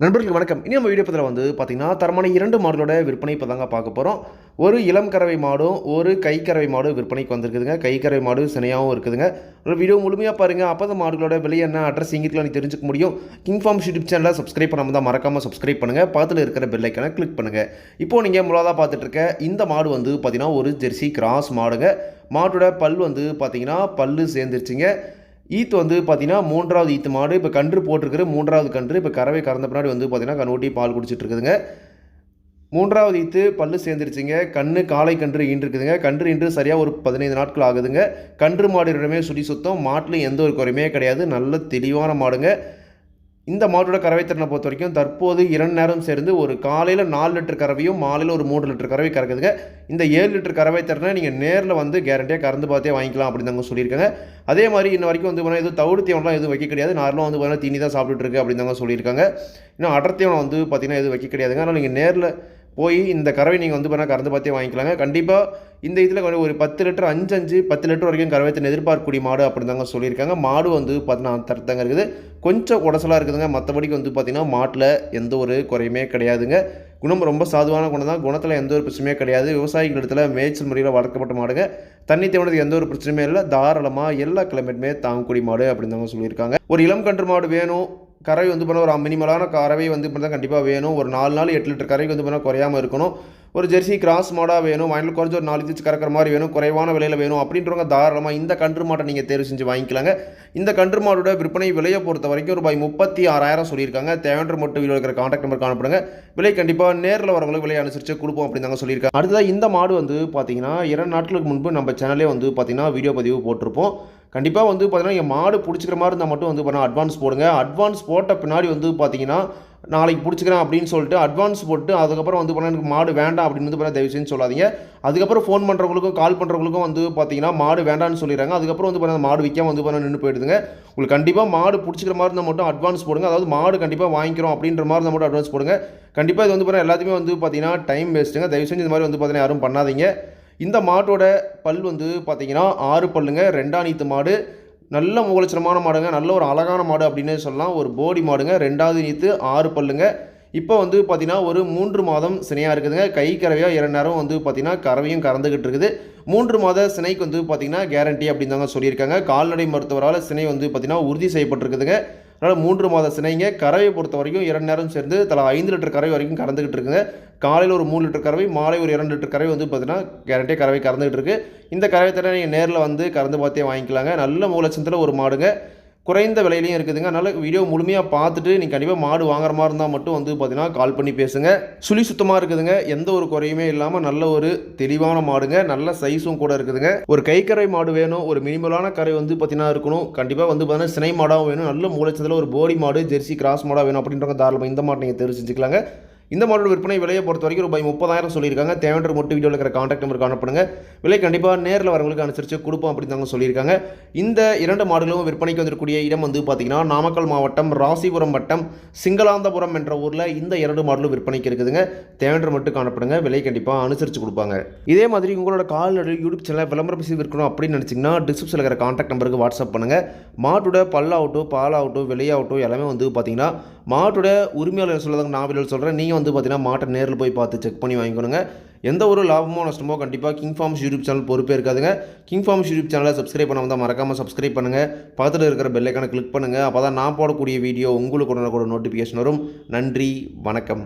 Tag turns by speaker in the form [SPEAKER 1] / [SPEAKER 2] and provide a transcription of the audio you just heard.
[SPEAKER 1] நண்பர்களுக்கு வணக்கம். இனி நம்ம வீடியோ பத்தியில் வந்து பார்த்தீங்கன்னா தரமான இரண்டு மாடுகளோட விற்பனை இப்போ தாங்க பார்க்க போகிறோம் ஒரு இளம் கறவை மாடும் ஒரு கை கறவை மாடும் விற்பனைக்கு வந்திருக்குதுங்க. கை கறவை மாடு சினையாகவும் இருக்குதுங்க. ஒரு வீடியோ முழுமையாக பாருங்கள் அப்போ தான் மாடுகளோட விலை என்ன அட்ரஸ் இங்கிட்டு நீ தெரிஞ்சுக்க முடியும். கிங் ஃபார்ம் யூடியூப் சேனலை சப்ஸ்கிரைப் பண்ணாமல் தான் மறக்காமல் சப்ஸ்கிரைப் பண்ணுங்கள் பக்கத்தில் இருக்கிற பெல்லைக்கான கிளிக் பண்ணுங்கள் இப்போது நீங்கள் முழுவதாக பார்த்துட்டு இருக்க இந்த மாடு வந்து பார்த்தீங்கன்னா ஒரு ஜெர்சி கிராஸ் மாடுங்க. மாட்டோட பல் வந்து பார்த்தீங்கன்னா பல்லு சேர்ந்துருச்சுங்க. ஈத்து வந்து பார்த்தீங்கன்னா மூன்றாவது ஈத்து மாடு இப்போ கன்று போட்டிருக்கிற மூன்றாவது கன்று இப்போ கறவை கறந்த பின்னாடி வந்து பார்த்தீங்கன்னா கண்ணுட்டி பால் குடிச்சிட்ருக்குதுங்க மூன்றாவது ஈத்து பல்லு சேர்ந்துருச்சுங்க. கண்ணு காலை கன்று ஈன்றுருக்குதுங்க. கன்று இன்று சரியாக ஒரு பதினைந்து நாட்கள் ஆகுதுங்க. கன்று மாடுடமே சுடி சுத்தம். மாட்டில் எந்த ஒரு குறையுமே கிடையாது. நல்ல தெளிவான மாடுங்க. இந்த மாட்டோட கறவைத்திறனை பொறுத்த வரைக்கும் தற்போது இரண்டு நேரம் சேர்ந்து ஒரு காலையில் நாலு லிட்டர் கறவையும் மாலையில் ஒரு மூணு லிட்டர் கறவை கறக்குதுங்க. இந்த ஏழு லிட்டர் கறவைத்திறனை நீங்கள் நேரில் வந்து கேரண்டியாக கறந்து பார்த்தே வாங்கிக்கலாம் அப்படின்னு தாங்க சொல்லியிருக்காங்க. அதே மாதிரி இன்ன வரைக்கும் வந்து பார்த்தீங்கன்னா எதுவும் தவிடு தீவனம்லாம் எதுவும் வைக்க கிடையாது. நார்மலாக வந்து பார்த்தீங்கன்னா தீனி தான் சாப்பிட்டுட்டு இருக்கு அப்படின்னு தாங்க சொல்லியிருக்காங்க. இன்னும் அடர்த்தீவனம் வந்து பார்த்திங்கன்னா எதுவும் வைக்க கிடையாதுங்க. ஆனால் நீங்கள் நேரில் போய் இந்த கறவை நீங்கள் வந்து பண்ணால் கறந்து பார்த்தே வாங்கிக்கலாங்க. கண்டிப்பாக இந்த இதில் ஒரு பத்து லிட்டர் அஞ்சு அஞ்சு பத்து லிட்டர் வரைக்கும் கறவைத்தின் எதிர்பார்க்கக்கூடிய மாடு அப்படின்னு தாங்க சொல்லியிருக்காங்க. மாடு வந்து பார்த்தீங்கன்னா தரத்தாங்க இருக்குது. கொஞ்சம் உடசலாக இருக்குதுங்க. மற்றபடிக்கு வந்து பார்த்திங்கன்னா மாட்டில் எந்த ஒரு குறையுமே கிடையாதுங்க. குணம் ரொம்ப சாதுவான குணம் தான். குணத்தில் எந்த ஒரு பிரச்சனையுமே கிடையாது. விவசாயிகள் இடத்துல மேய்ச்சல் முறையில் வளர்க்கப்பட்ட மாடுங்க. தண்ணி தேவனதுக்கு எந்த ஒரு பிரச்சனையுமே இல்லை. தாராளமாக எல்லா கிளைமேட்டுமே தாங்கக்கூடிய மாடு அப்படின்னு தாங்க சொல்லியிருக்காங்க. ஒரு இளம் கன்று மாடு வேணும். கறவை வந்து பண்ண ஒரு மினிமலான கறவை வந்து பண்ணால் கண்டிப்பாக வேணும். ஒரு நாலு நாள் எட்டு லிட்டர் கறவைக்கு வந்து பண்ணால் குறையாமல் இருக்கணும். ஒரு ஜெர்சி கிராஸ் மாடாக வேணும். வாங்கிட்டு குறைஞ்ச ஒரு நாலு தச்சு கறக்கிற மாதிரி வேணும். குறைவான விலையில் வேணும் அப்படின்றவங்க தாராளமாக இந்த கன்று மாட்டை நீங்கள் தேர்வு செஞ்சு வாங்கிக்கலாங்க. இந்த கன்று மாடோட விற்பனை விலையை பொறுத்த வரைக்கும் ரூபாய் முப்பத்தி ஆறாயிரம் சொல்லியிருக்காங்க. தேவையான மட்டும் வீடியோ இருக்கிற காண்டாக்ட் நம்பர் காணப்படுங்க. விலை கண்டிப்பாக நேரில் வரவங்களுக்கு விலை அனுசரித்து கொடுப்போம் அப்படின்னு தாங்க சொல்லியிருக்காங்க. அடுத்ததாக இந்த மாடு வந்து பார்த்தீங்கன்னா இரண்டு நாட்களுக்கு முன்பு நம்ம சேனலே வந்து பார்த்தீங்கன்னா வீடியோ பதிவு போட்டிருப்போம். கண்டிப்பாக வந்து பார்த்தீங்கன்னா என் மாடு பிடிச்சிக்கிற மாதிரி இருந்தால் மட்டும் வந்து பார்த்தீங்கன்னா அட்வான்ஸ் போடுங்க. அட்வான்ஸ் போட்ட பின்னாடி வந்து பார்த்தீங்கன்னா நாளைக்கு பிடிச்சிக்கிறேன் அப்படின்னு சொல்லிட்டு அட்வான்ஸ் போட்டு அதுக்கப்புறம் வந்து பார்த்தீங்கன்னா எனக்கு மாடு வேண்டாம் அப்படின்னு வந்து பார்த்தீங்கன்னா தயவு செஞ்சு சொல்லாதீங்க. அதுக்கப்புறம் ஃபோன் பண்ணுறவங்களுக்கும் கால் பண்ணுறவங்களுக்கும் வந்து பார்த்தீங்கன்னா மாடு வேண்டாம்னு சொல்லிடுறாங்க. அதுக்கப்புறம் வந்து பார்த்தீங்கன்னா மாடு விற்காம வந்து பார்த்தீங்கன்னா நின்று போயிடுதுங்க. உங்களுக்கு கண்டிப்பாக மாடு பிடிச்சிக்கிற மாதிரி இருந்தால் மட்டும் அட்வான்ஸ் போடுங்க. அதாவது மாடு கண்டிப்பாக வாங்கிக்கிறோம் அப்படின்ற மாதிரி இருந்தால் மட்டும் அட்வான்ஸ் போடுங்க. கண்டிப்பாக இது வந்து பார்த்தீங்கன்னா எல்லாத்தையுமே வந்து பார்த்தீங்கன்னா டைம் வேஸ்ட்டுங்க தயவு செஞ்சு இந்த மாதிரி வந்து பார்த்தீங்கன்னா யாரும் பண்ணாதீங்க. இந்த மாட்டோட பல் வந்து பார்த்திங்கன்னா ஆறு பல்லுங்க ரெண்டாம் நீத்து மாடு. நல்ல முகலட்சணமான மாடுங்க நல்ல ஒரு அழகான மாடு அப்படின்னு சொல்லலாம். ஒரு போடி மாடுங்க ரெண்டாவது நீத்து ஆறு பல்லுங்க. இப்போ வந்து பார்த்தீங்கன்னா ஒரு மூன்று மாதம் சினையாக இருக்குதுங்க. கை கறவையாக இரண்டு நேரம் வந்து பார்த்தீங்கன்னா கறவையும் கறந்துக்கிட்டு இருக்குது. மூன்று மாத சினைக்கு வந்து பார்த்திங்கன்னா கேரண்டி அப்படின்னு தாங்க சொல்லியிருக்காங்க. கால்நடை மருத்துவரால் சினை வந்து பார்த்திங்கன்னா உறுதி செய்யப்பட்டிருக்குதுங்க. அதனால் மூன்று மாத சினைங்க. கறவை பொறுத்த வரைக்கும் இரண்டு நேரம் சேர்ந்து தலா ஐந்து லிட்டர் கறவை வரைக்கும் கறந்துக்கிட்டு இருக்குங்க. காலையில் ஒரு மூணு லிட்டர் கறவை மாலை ஒரு இரண்டு லிட்டர் கறவை வந்து பார்த்தீங்கன்னா கேரண்டியாக கறவை கறந்துகிட்டு இருக்குது இந்த கறவை தடவை நீங்கள் நேரில் வந்து கறந்து பார்த்தே வாங்கிக்கலாங்க. நல்ல மூலச்சந்தில் ஒரு மாடுங்க. குறைந்த விலையிலையும் இருக்குதுங்க. அதனால் வீடியோ முழுமையாக பார்த்துட்டு நீங்கள் கண்டிப்பாக மாடு வாங்குற மாதிரி இருந்தால் மட்டும் வந்து பார்த்தீங்கன்னா கால் பண்ணி பேசுங்க. சுழி சுத்தமாக இருக்குதுங்க. எந்த ஒரு குறையுமே இல்லாமல் நல்ல ஒரு தெளிவான மாடுங்க. நல்ல சைஸும் கூட இருக்குதுங்க. ஒரு கைக்கரை மாடு வேணும். ஒரு மினிமலான கரை வந்து பார்த்தீங்கன்னா இருக்கணும். கண்டிப்பாக வந்து பார்த்தீங்கன்னா சினை மாடாகவும் வேணும். நல்ல மூளைச்சதில் ஒரு போடி மாடு ஜெர்சி கிராஸ் மாடாக வேணும் அப்படின்றவங்க தாராளமாக இந்த மாட்டை நீங்கள் தெரிஞ்சுக்கலாங்க. இந்த மாடல் விற்பனை விலையை பொறுத்த வரைக்கும் ரூபாய் முப்பதாயிரம் சொல்லியிருக்காங்க. தேவையான மட்டும் வீடியோவில் இருக்கிற காண்டாக்ட் நம்பர் காணப்படுங்க. விலை கண்டிப்பாக நேரில் வரவங்களுக்கு அனுசரித்து கொடுப்போம் அப்படின்னு தாங்க சொல்லியிருக்காங்க. இந்த இரண்டு மாடலும் விற்பனைக்கு வந்திருக்கக்கூடிய இடம் வந்து பார்த்தீங்கன்னா நாமக்கல் மாவட்டம் ராசிபுரம் வட்டம் சிங்களாந்தபுரம் என்ற ஊரில் இந்த இரண்டு மாடலும் விற்பனைக்கு இருக்குதுங்க. தேவையான மட்டும் காணப்படுங்க. விலை கண்டிப்பாக அனுசரித்து கொடுப்பாங்க. இதே மாதிரி உங்களோட கால்நடை யூடியூப் சேனல் விளம்பரம் பேசி விற்கணும் அப்படின்னு நினச்சிங்கன்னா டிஸ்கிரிப்ஷனில் இருக்கிற காண்டாக்ட் நம்பருக்கு வாட்ஸ்அப் பண்ணுங்கள் மாட்டோட பல்லாகட்டும் பாலாகட்டும் விலையாகட்டும் எல்லாமே வந்து பார்த்தீங்கன்னா மாட்டோட உரிமையாளர் சொல்லதாங்க நான் சொல்கிறேன் நீங்கள் நீங்கள் வந்து பார்த்தீங்கன்னா மாட்டை நேரில் போய் பார்த்து செக் பண்ணி வாங்கிக்கணுங்க. எந்த ஒரு லாபமோ நஷ்டமோ கண்டிப்பாக கிங் ஃபார்ம்ஸ் யூடியூப் சேனல் பொறுப்பே இருக்காதுங்க. கிங் ஃபார்ம்ஸ் யூடியூப் சேனலை சப்ஸ்கிரைப் பண்ண வந்தால் மறக்காமல் சப்ஸ்கிரைப் பண்ணுங்கள் பக்கத்தில் இருக்கிற பெல்லைக்கான கிளிக் பண்ணுங்கள் அப்போ தான் நான் போடக்கூடிய வீடியோ உங்களுக்கு உடனே கூட நோட்டிஃபிகேஷன் வரும். நன்றி வணக்கம்.